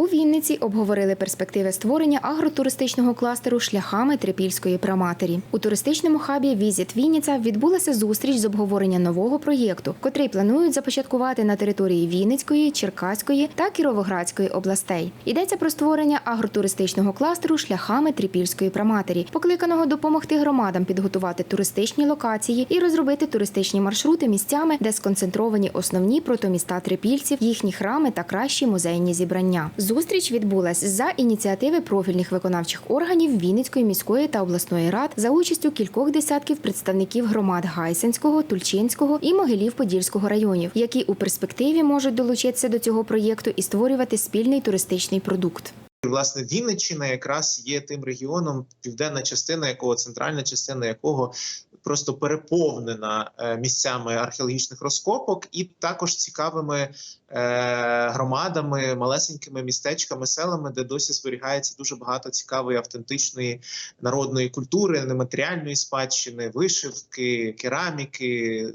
У Вінниці обговорили перспективи створення агротуристичного кластеру шляхами Трипільської праматері. У туристичному хабі Візіт Вінниця відбулася зустріч з обговорення нового проєкту, котрий планують започаткувати на території Вінницької, Черкаської та Кіровоградської областей. Йдеться про створення агротуристичного кластеру шляхами Трипільської праматері, покликаного допомогти громадам підготувати туристичні локації і розробити туристичні маршрути місцями, де сконцентровані основні протоміста трипільців, їхні храми та кращі музейні зібрання. Зустріч відбулась за ініціативи профільних виконавчих органів Вінницької міської та обласної рад за участю кількох десятків представників громад Гайсинського, Тульчинського і Могилів-Подільського районів, які у перспективі можуть долучитися до цього проєкту і створювати спільний туристичний продукт. Власне, Вінниччина якраз є тим регіоном, південна частина якого, центральна частина якого просто переповнена е, місцями археологічних розкопок, і також цікавими е, громадами, малесенькими містечками, селами, де досі зберігається дуже багато цікавої автентичної народної культури, нематеріальної спадщини, вишивки, кераміки.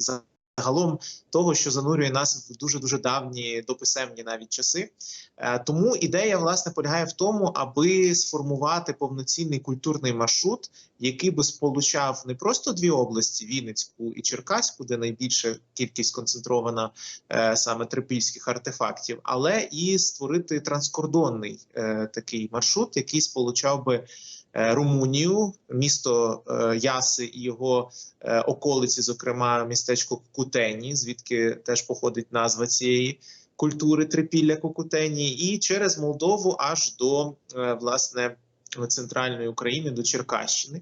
Загалом того, що занурює нас в дуже дуже давні дописемні навіть часи. Е, Тому ідея власне полягає в тому, аби сформувати повноцінний культурний маршрут, який би сполучав не просто дві області Вінницьку і Черкаську, де найбільша кількість концентрована е, саме трипільських артефактів, але і створити транскордонний е, такий маршрут, який сполучав би. Е, Румунію, місто е, Яси і його е, околиці, зокрема містечко Кутені, звідки теж походить назва цієї культури трипілля Кокутені, і через Молдову аж до власне центральної України, до Черкащини.